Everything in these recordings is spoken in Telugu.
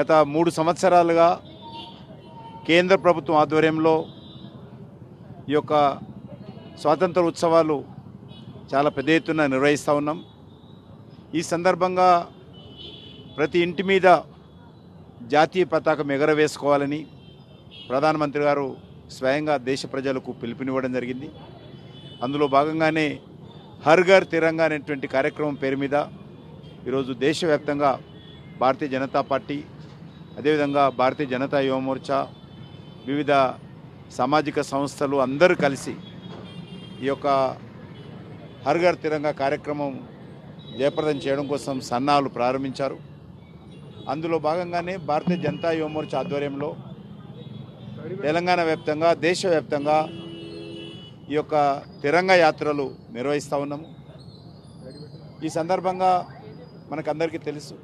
గత మూడు సంవత్సరాలుగా కేంద్ర ప్రభుత్వం ఆధ్వర్యంలో ఈ యొక్క స్వాతంత్ర ఉత్సవాలు చాలా పెద్ద ఎత్తున నిర్వహిస్తూ ఉన్నాం. ఈ సందర్భంగా ప్రతి ఇంటి మీద జాతీయ పతాకం ఎగరవేసుకోవాలని ప్రధానమంత్రి గారు స్వయంగా దేశ ప్రజలకు పిలుపునివ్వడం జరిగింది. అందులో భాగంగానే హర్ ఘర్ తిరంగా అనేటువంటి కార్యక్రమం పేరు మీద ఈరోజు దేశవ్యాప్తంగా భారతీయ జనతా పార్టీ అదేవిధంగా భారతీయ జనతా యువమోర్చా వివిధ సామాజిక సంస్థలు అందరూ కలిసి ఈ యొక్క హర్ తిరంగా కార్యక్రమం జయప్రదం చేయడం కోసం సన్నాహాలు ప్రారంభించారు. అందులో భాగంగానే భారతీయ జనతా యువమోర్చా ఆధ్వర్యంలో తెలంగాణ వ్యాప్తంగా దేశవ్యాప్తంగా ఈ యొక్క తిరంగ యాత్రలు నిర్వహిస్తూ ఉన్నాము. ఈ సందర్భంగా మనకందరికీ తెలుసు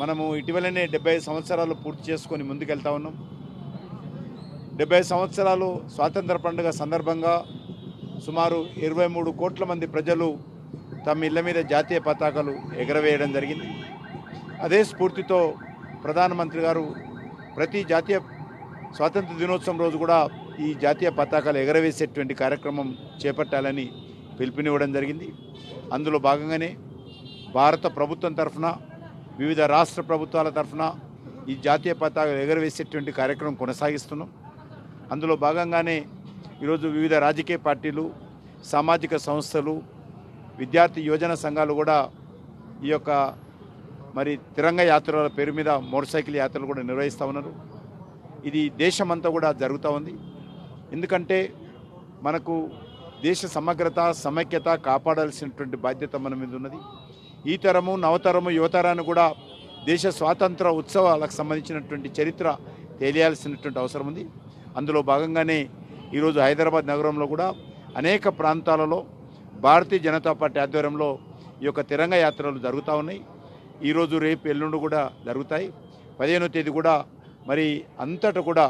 మనము ఇటీవలనే డెబ్బై సంవత్సరాలు పూర్తి చేసుకొని ముందుకెళ్తా ఉన్నాం. డెబ్బై సంవత్సరాలు స్వాతంత్ర పండుగ సందర్భంగా సుమారు ఇరవై మూడు కోట్ల మంది ప్రజలు తమ ఇళ్ళ మీద జాతీయ పతాకాలు ఎగరవేయడం జరిగింది. అదే స్ఫూర్తితో ప్రధానమంత్రి గారు ప్రతి జాతీయ స్వాతంత్ర దినోత్సవం రోజు కూడా ఈ జాతీయ పతాకాలు ఎగరవేసేటువంటి కార్యక్రమం చేపట్టాలని పిలుపునివ్వడం జరిగింది. అందులో భాగంగానే భారత ప్రభుత్వం తరఫున వివిధ రాష్ట్ర ప్రభుత్వాల తరఫున ఈ జాతీయ పతాకాలు ఎగరవేసేటువంటి కార్యక్రమం కొనసాగిస్తున్నాం. అందులో భాగంగానే ఈరోజు వివిధ రాజకీయ పార్టీలు సామాజిక సంస్థలు విద్యార్థి యోజన సంఘాలు కూడా ఈ యొక్క మరి తిరంగ యాత్రల పేరు మీద మోటార్ సైకిల్ యాత్రలు కూడా నిర్వహిస్తూ ఉన్నారు. ఇది దేశమంతా కూడా జరుగుతూ ఉంది. ఎందుకంటే మనకు దేశ సమగ్రత సమైక్యత కాపాడాల్సినటువంటి బాధ్యత మన మీద ఉన్నది. ఈ తరము నవతరము యువతరాన్ని కూడా దేశ స్వాతంత్ర ఉత్సవాలకు సంబంధించినటువంటి చరిత్ర తెలియాల్సినటువంటి అవసరం ఉంది. అందులో భాగంగానే ఈరోజు హైదరాబాద్ నగరంలో కూడా అనేక ప్రాంతాలలో భారతీయ జనతా పార్టీ ఆధ్వర్యంలో ఈ యొక్క తిరంగ యాత్రలు జరుగుతూ ఉన్నాయి. ఈరోజు రేపు ఎల్లుండి కూడా జరుగుతాయి. పదిహేనో తేదీ కూడా మరి అంతటా కూడా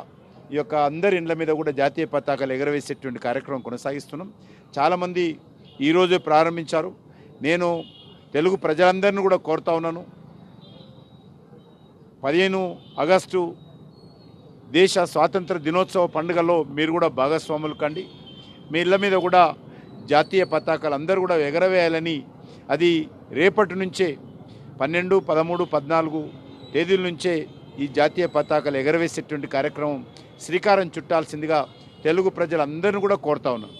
ఈ యొక్క అందరి ఇండ్ల మీద కూడా జాతీయ పతాకాలు ఎగరవేసేటువంటి కార్యక్రమం కొనసాగిస్తున్నాం. చాలామంది ఈరోజే ప్రారంభించారు. నేను తెలుగు ప్రజలందరినీ కూడా కోరుతా ఉన్నాను. పదిహేను ఆగస్టు దేశ స్వాతంత్ర దినోత్సవ పండుగలో మీరు కూడా భాగస్వాములు కండి. మీ ఇళ్ళ మీద కూడా జాతీయ పతాకాలు అందరూ కూడా ఎగరవేయాలని అది రేపటి నుంచే పన్నెండు పదమూడు పద్నాలుగు తేదీల నుంచే ఈ జాతీయ పతాకాలు ఎగరవేసేటువంటి కార్యక్రమం శ్రీకారం చుట్టాల్సిందిగా తెలుగు ప్రజలందరినీ కూడా కోరుతా ఉన్నాను.